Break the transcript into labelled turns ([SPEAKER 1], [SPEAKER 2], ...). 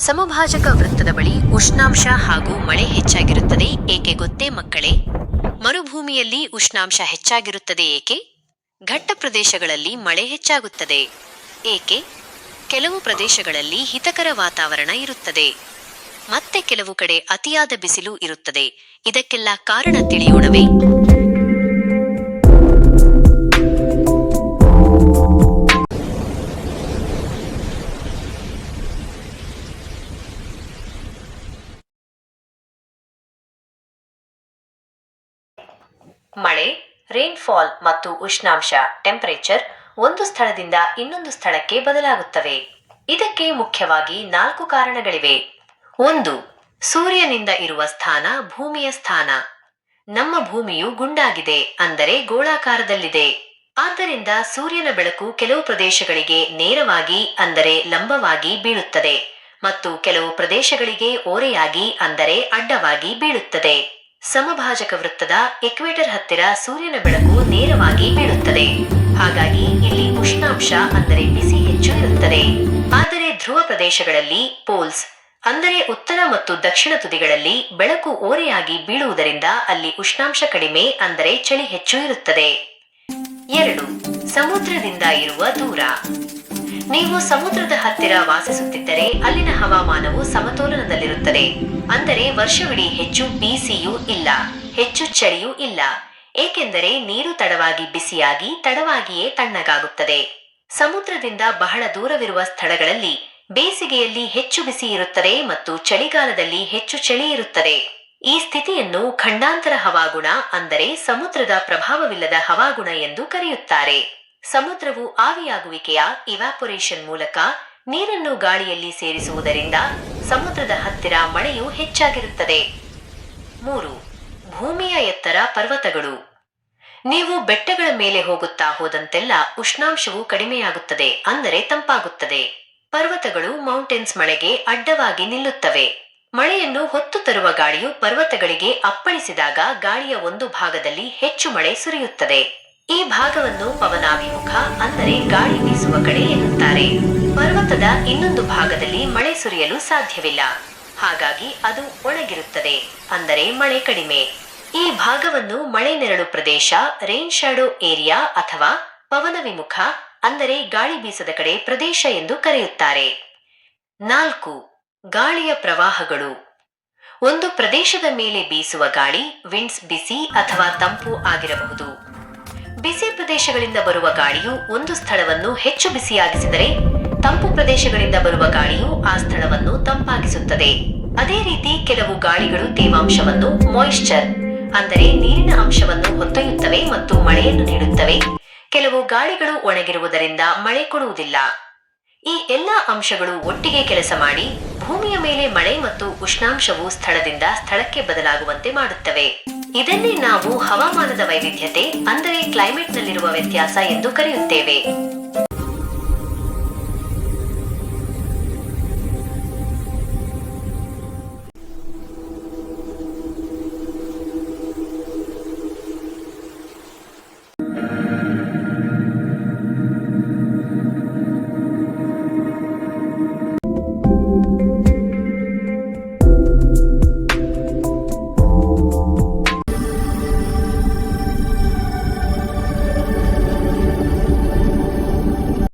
[SPEAKER 1] ಸಮಭಾಜಕ ವೃತ್ತದ ಬಳಿ ಉಷ್ಣಾಂಶ ಹಾಗೂ ಮಳೆ ಹೆಚ್ಚಾಗಿರುತ್ತದೆ, ಏಕೆ ಗೊತ್ತೇ ಮಕ್ಕಳೇ? ಮರುಭೂಮಿಯಲ್ಲಿ ಉಷ್ಣಾಂಶ ಹೆಚ್ಚಾಗಿರುತ್ತದೆ ಏಕೆ? ಘಟ್ಟ ಪ್ರದೇಶಗಳಲ್ಲಿ ಮಳೆ ಹೆಚ್ಚಾಗುತ್ತದೆ ಏಕೆ? ಕೆಲವು ಪ್ರದೇಶಗಳಲ್ಲಿ ಹಿತಕರ ವಾತಾವರಣ ಇರುತ್ತದೆ. ಮತ್ತೆ ಕೆಲವು ಕಡೆ ಅತಿಯಾದ ಬಿಸಿಲು ಇರುತ್ತದೆ. ಇದಕ್ಕೆಲ್ಲ ಕಾರಣ ತಿಳಿಯೋಣವೇ. ಮಳೆ ರೈನ್ಫಾಲ್ ಮತ್ತು ಉಷ್ಣಾಂಶ ಟೆಂಪರೇಚರ್ ಒಂದು ಸ್ಥಳದಿಂದ ಇನ್ನೊಂದು ಸ್ಥಳಕ್ಕೆ ಬದಲಾಗುತ್ತವೆ. ಇದಕ್ಕೆ ಮುಖ್ಯವಾಗಿ ನಾಲ್ಕು ಕಾರಣಗಳಿವೆ. ಒಂದು, ಸೂರ್ಯನಿಂದ ಇರುವ ಸ್ಥಾನ ಭೂಮಿಯ ಸ್ಥಾನ. ನಮ್ಮ ಭೂಮಿಯು ಗುಂಡಾಗಿದೆ, ಅಂದರೆ ಗೋಳಾಕಾರದಲ್ಲಿದೆ. ಆದ್ದರಿಂದ ಸೂರ್ಯನ ಬೆಳಕು ಕೆಲವು ಪ್ರದೇಶಗಳಿಗೆ ನೇರವಾಗಿ, ಅಂದರೆ ಲಂಬವಾಗಿ ಬೀಳುತ್ತದೆ ಮತ್ತು ಕೆಲವು ಪ್ರದೇಶಗಳಿಗೆ ಓರೆಯಾಗಿ, ಅಂದರೆ ಅಡ್ಡವಾಗಿ ಬೀಳುತ್ತದೆ. ಸಮಭಾಜಕ ವೃತ್ತದ ಎಕ್ವೇಟರ್ ಹತ್ತಿರ ಸೂರ್ಯನ ಬೆಳಕು ನೇರವಾಗಿ ಬೀಳುತ್ತದೆ. ಹಾಗಾಗಿ ಇಲ್ಲಿ ಉಷ್ಣಾಂಶ ಅಂದರೆ ಬಿಸಿ ಹೆಚ್ಚು ಇರುತ್ತದೆ. ಆದರೆ ಧ್ರುವ ಪ್ರದೇಶಗಳಲ್ಲಿ ಪೋಲ್ಸ್, ಅಂದರೆ ಉತ್ತರ ಮತ್ತು ದಕ್ಷಿಣ ತುದಿಗಳಲ್ಲಿ ಬೆಳಕು ಓರೆಯಾಗಿ ಬೀಳುವುದರಿಂದ ಅಲ್ಲಿ ಉಷ್ಣಾಂಶ ಕಡಿಮೆ ಅಂದರೆ ಚಳಿ ಹೆಚ್ಚು ಇರುತ್ತದೆ. ಎರಡು, ಸಮುದ್ರದಿಂದ ಇರುವ ದೂರ. ನೀವು ಸಮುದ್ರದ ಹತ್ತಿರ ವಾಸಿಸುತ್ತಿದ್ದರೆ ಅಲ್ಲಿನ ಹವಾಮಾನವು ಸಮತೋಲನದಲ್ಲಿರುತ್ತದೆ. ಅಂದರೆ ವರ್ಷವಿಡೀ ಹೆಚ್ಚು ಬಿಸಿಯೂ ಇಲ್ಲ, ಹೆಚ್ಚು ಚಳಿಯೂ ಇಲ್ಲ. ಏಕೆಂದರೆ ನೀರು ತಡವಾಗಿ ಬಿಸಿಯಾಗಿ ತಡವಾಗಿಯೇ ತಣ್ಣಗಾಗುತ್ತದೆ. ಸಮುದ್ರದಿಂದ ಬಹಳ ದೂರವಿರುವ ಸ್ಥಳಗಳಲ್ಲಿ ಬೇಸಿಗೆಯಲ್ಲಿ ಹೆಚ್ಚು ಬಿಸಿ ಇರುತ್ತದೆ ಮತ್ತು ಚಳಿಗಾಲದಲ್ಲಿ ಹೆಚ್ಚು ಚಳಿ ಇರುತ್ತದೆ. ಈ ಸ್ಥಿತಿಯನ್ನು ಖಂಡಾಂತರ ಹವಾಗುಣ ಅಂದರೆ ಸಮುದ್ರದ ಪ್ರಭಾವವಿಲ್ಲದ ಹವಾಗುಣ ಎಂದು ಕರೆಯುತ್ತಾರೆ. ಸಮುದ್ರವು ಆವಿಯಾಗುವಿಕೆಯ ಇವಾಪೊರೇಷನ್ ಮೂಲಕ ನೀರನ್ನು ಗಾಳಿಯಲ್ಲಿ ಸೇರಿಸುವುದರಿಂದ ಸಮುದ್ರದ ಹತ್ತಿರ ಮಳೆಯು ಹೆಚ್ಚಾಗಿರುತ್ತದೆ. ಮೂರು, ಭೂಮಿಯ ಎತ್ತರ ಪರ್ವತಗಳು. ನೀವು ಬೆಟ್ಟಗಳ ಮೇಲೆ ಹೋಗುತ್ತಾ ಹೋದಂತೆಲ್ಲ ಉಷ್ಣಾಂಶವು ಕಡಿಮೆಯಾಗುತ್ತದೆ, ಅಂದರೆ ತಂಪಾಗುತ್ತದೆ. ಪರ್ವತಗಳು ಮೌಂಟೇನ್ಸ್ ಮಳೆಗೆ ಅಡ್ಡವಾಗಿ ನಿಲ್ಲುತ್ತವೆ. ಮಳೆಯನ್ನು ಹೊತ್ತು ತರುವ ಗಾಳಿಯು ಪರ್ವತಗಳಿಗೆ ಅಪ್ಪಳಿಸಿದಾಗ ಗಾಳಿಯ ಒಂದು ಭಾಗದಲ್ಲಿ ಹೆಚ್ಚು ಮಳೆ ಸುರಿಯುತ್ತದೆ. ಈ ಭಾಗವನ್ನು ಪವನಾಭಿಮುಖ, ಅಂದರೆ ಗಾಳಿ ಬೀಸುವ ಕಡೆ ಎನ್ನುತ್ತಾರೆ. ಪರ್ವತದ ಇನ್ನೊಂದು ಭಾಗದಲ್ಲಿ ಮಳೆ ಸುರಿಯಲು ಸಾಧ್ಯವಿಲ್ಲ. ಹಾಗಾಗಿ ಅದು ಒಣಗಿರುತ್ತದೆ ಅಂದರೆ ಮಳೆ ಕಡಿಮೆ. ಈ ಭಾಗವನ್ನು ಮಳೆ ನೆರಳು ಪ್ರದೇಶ ರೈನ್ ಶಾಡೋ ಏರಿಯಾ ಅಥವಾ ಪವನ ವಿಮುಖ ಅಂದರೆ ಗಾಳಿ ಬೀಸದ ಕಡೆ ಪ್ರದೇಶ ಎಂದು ಕರೆಯುತ್ತಾರೆ. ನಾಲ್ಕು, ಗಾಳಿಯ ಪ್ರವಾಹಗಳು. ಒಂದು ಪ್ರದೇಶದ ಮೇಲೆ ಬೀಸುವ ಗಾಳಿ ವಿಂಡ್ಸ್ ಬಿಸಿ ಅಥವಾ ತಂಪು ಆಗಿರಬಹುದು. ಬಿಸಿ ಪ್ರದೇಶಗಳಿಂದ ಬರುವ ಗಾಳಿಯು ಒಂದು ಸ್ಥಳವನ್ನು ಹೆಚ್ಚು ಬಿಸಿಯಾಗಿಸಿದರೆ ತಂಪು ಪ್ರದೇಶಗಳಿಂದ ಬರುವ ಗಾಳಿಯು ಆ ಸ್ಥಳವನ್ನು ತಂಪಾಗಿಸುತ್ತದೆ. ಅದೇ ರೀತಿ ಕೆಲವು ಗಾಳಿಗಳು ತೇವಾಂಶವನ್ನು ಮಾಯಿಶ್ಚರ್ ಅಂದರೆ ನೀರಿನ ಅಂಶವನ್ನು ಹೊತ್ತೊಯ್ಯುತ್ತವೆ ಮತ್ತು ಮಳೆಯನ್ನು ನೀಡುತ್ತವೆ. ಕೆಲವು ಗಾಳಿಗಳು ಒಣಗಿರುವುದರಿಂದ ಮಳೆ ಕೊಡುವುದಿಲ್ಲ. ಈ ಎಲ್ಲಾ ಅಂಶಗಳು ಒಟ್ಟಿಗೆ ಕೆಲಸ ಮಾಡಿ ಭೂಮಿಯ ಮೇಲೆ ಮಳೆ ಮತ್ತು ಉಷ್ಣಾಂಶವು ಸ್ಥಳದಿಂದ ಸ್ಥಳಕ್ಕೆ ಬದಲಾಗುವಂತೆ ಮಾಡುತ್ತವೆ. ಇದನ್ನೇ ನಾವು ಹವಾಮಾನದ ವೈವಿಧ್ಯತೆ, ಅಂದರೆ ಕ್ಲೈಮೇಟ್ನಲ್ಲಿರುವ ವ್ಯತ್ಯಾಸ ಎಂದು ಕರೆಯುತ್ತೇವೆ.